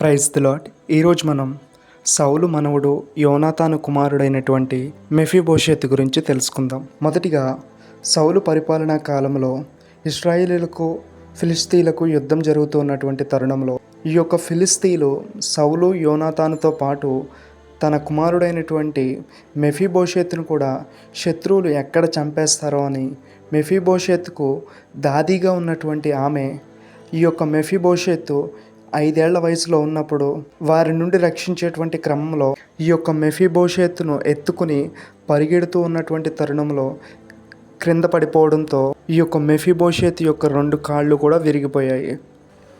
Praise the lot ఈరోజు మనం సౌలు మనవుడు యోనాతాను కుమారుడైనటువంటి మెఫీబోషెత్ గురించి తెలుసుకుందాం. మొదటిగా సౌలు పరిపాలనా కాలంలో ఇస్రాయేలీలకు ఫిలిస్తీన్లకు యుద్ధం జరుగుతున్నటువంటి తరుణంలో ఈ యొక్క ఫిలిస్తీన్లు సౌలు యోనాతానుతో పాటు తన కుమారుడైనటువంటి మెఫీబోషెత్ను కూడా శత్రువులు ఎక్కడ చంపేస్తారో అని మెఫీబోషెత్కు దాదీగా ఉన్నటువంటి ఆమె ఈ యొక్క మెఫీబోషెత్తు ఐదేళ్ళ వయసులో ఉన్నప్పుడు వారి నుండి రక్షించేటువంటి క్రమంలో ఈ యొక్క మెఫీబోషెత్తును ఎత్తుకుని పరిగెడుతూ ఉన్నటువంటి తరుణంలో క్రింద పడిపోవడంతో ఈ యొక్క మెఫీబోషెత్ యొక్క రెండు కాళ్ళు కూడా విరిగిపోయాయి.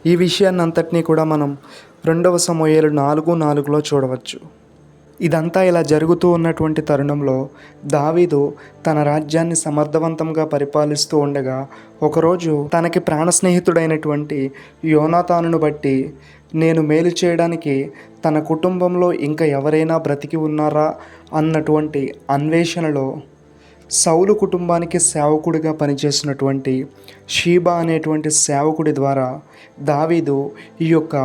ఈ విషయాన్ని అంతటినీ కూడా మనం రెండవ సమయాలు నాలుగు నాలుగులో చూడవచ్చు. ఇదంతా ఇలా జరుగుతూ ఉన్నటువంటి తరుణంలో దావీదు తన రాజ్యాన్ని సమర్థవంతంగా పరిపాలిస్తూ ఉండగా ఒకరోజు తనకి ప్రాణ స్నేహితుడైనటువంటి యోనాతానును బట్టి నేను మేలు చేయడానికి తన కుటుంబంలో ఇంకా ఎవరైనా బ్రతికి ఉన్నారా? అన్నటువంటి అన్వేషణలో సౌలు కుటుంబానికి సేవకుడిగా పనిచేసినటువంటి షీబా అనేటువంటి సేవకుడి ద్వారా దావీదు ఈ యొక్క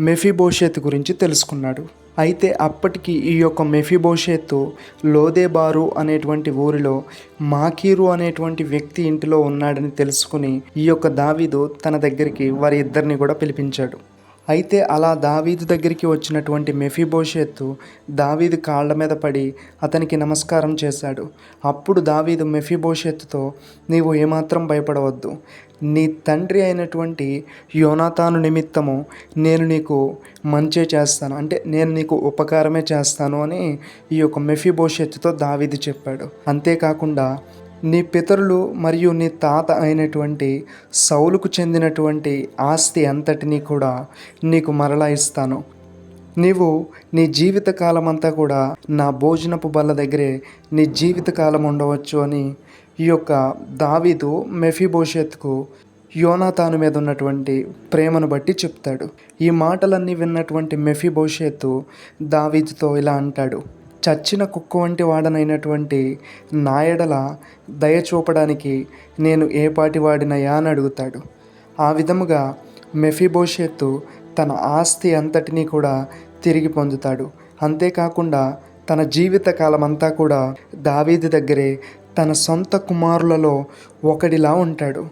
మెఫీబోషెత్ గురించి తెలుసుకున్నాడు. అయితే అప్పటికి ఈ యొక్క మెఫీబోషెత్తు లోదేబారు అనేటువంటి ఊరిలో మాకీరు అనేటువంటి వ్యక్తి ఇంటిలో ఉన్నాడని తెలుసుకుని ఈ యొక్క దావీదు తన దగ్గరికి వారి ఇద్దరిని కూడా పిలిపించాడు. అయితే అలా దావీదు దగ్గరికి వచ్చినటువంటి మెఫీబోషెత్తు దావీదు కాళ్ళ మీద పడి అతనికి నమస్కారం చేశాడు. అప్పుడు దావీదు మెఫీబోషెత్తుతో నీవు ఏమాత్రం భయపడవద్దు. నీ తండ్రి అయినటువంటి యోనాతాను నిమిత్తము నేను నీకు మంచే చేస్తాను. అంటే నేను నీకు ఉపకారమే చేస్తాను అని ఈ యొక్క మెఫీబోషెత్తుతో దావీదు చెప్పాడు. అంతేకాకుండా నీ పితరులు మరియు నీ తాత అయినటువంటి సౌలుకు చెందినటువంటి ఆస్తి అంతటినీ కూడా నీకు మరలా ఇస్తాను. నీవు నీ జీవితకాలం అంతా కూడా నా భోజనపు బల్ల దగ్గరే నీ జీవితకాలం ఉండవచ్చు అని ఈ యొక్క దావీదు మెఫీభోషత్కు యోనాతాను మీద ఉన్నటువంటి ప్రేమను బట్టి చెప్తాడు. ఈ మాటలన్నీ విన్నటువంటి మెఫీబోషెత్తు దావీదుతో ఇలా అంటాడు. చచ్చిన కుక్క వంటి వాడనైనటువంటి నాయడల దయ చూపడానికి నేను ఏపాటి వాడినయా అని అడుగుతాడు. ఆ విధముగా మెఫీబోషెత్తు తన ఆస్తి అంతటినీ కూడా తిరిగి పొందుతాడు. అంతేకాకుండా తన జీవిత అంతా కూడా దావీది దగ్గరే తన సొంత కుమారులలో ఒకడిలా ఉంటాడు.